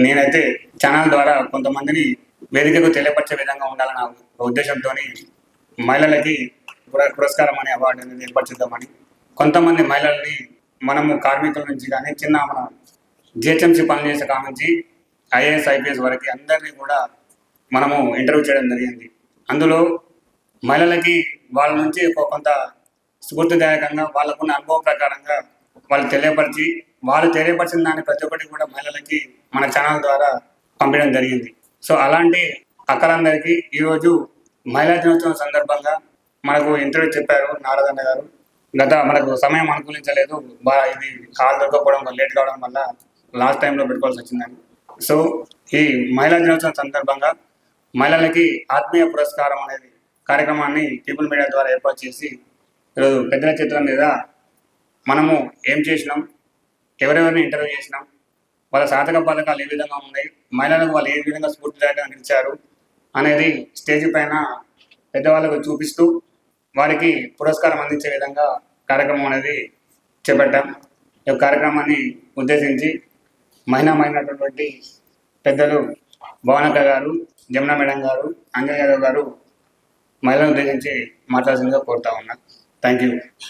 నేనైతే ఛానల్ ద్వారా కొంతమందిని వేదికకు తెలియపరిచే విధంగా ఉండాలన్న ఉద్దేశంతో మహిళలకి పురస్కారం అనే అవార్డు అనేది ఏర్పరిచిద్దామని కొంతమంది మహిళల్ని మనము కార్మికుల నుంచి కానీ చిన్న మన జిహెచ్ఎంసీ పనిచేసే కాడ నుంచి ఐఏఎస్ ఐపీఎస్ వరకు అందరినీ కూడా మనము ఇంటర్వ్యూ చేయడం జరిగింది. అందులో మహిళలకి వాళ్ళ నుంచి ఒక కొంత స్ఫూర్తిదాయకంగా వాళ్ళకున్న అనుభవం ప్రకారంగా వాళ్ళు తెలియపరిచి వాళ్ళు తెలియపరిచిన దాన్ని ప్రతి ఒక్కటి కూడా మహిళలకి మన ఛానల్ ద్వారా పంపించడం జరిగింది. సో అలాంటి అక్కలందరికీ ఈరోజు మహిళా దినోత్సవం సందర్భంగా మనకు ఇంటర్వ్యూ చెప్పారు నారదన్న గారు. గత మనకు సమయం అనుకూలించలేదు. బాగా ఇది కాల్ దొరకపోవడం వల్ల లేట్ కావడం వల్ల లాస్ట్ టైంలో పెట్టుకోవాల్సి వచ్చిందని. సో ఈ మహిళా దినోత్సవం సందర్భంగా మహిళలకి ఆత్మీయ పురస్కారం అనేది కార్యక్రమాన్ని పీపుల్ మీడియా ద్వారా ఏర్పాటు చేసి ఈరోజు పెద్దల చిత్రం మీద మనము ఏం చేసినాం? ఎవరెవరిని ఇంటర్వ్యూ చేసినాం? వాళ్ళ సాధక పథకాలు ఏ విధంగా ఉన్నాయి? మహిళలకు వాళ్ళు ఏ విధంగా స్ఫూర్తిదాయకంగా నిలిచారు? అనేది స్టేజ్ పైన పెద్దవాళ్ళకు చూపిస్తూ వారికి పురస్కారం అందించే విధంగా కార్యక్రమం అనేది చేపట్టాం. ఈ కార్యక్రమాన్ని ఉద్దేశించి మహిళమైనటువంటి పెద్దలు భవనక గారు జమున మేడం గారు అంజయ్ యాదవ్ గారు మహిళలను ఉద్దేశించి మాట్లాడాల్సిందిగా కోరుతా ఉన్నా. Thank you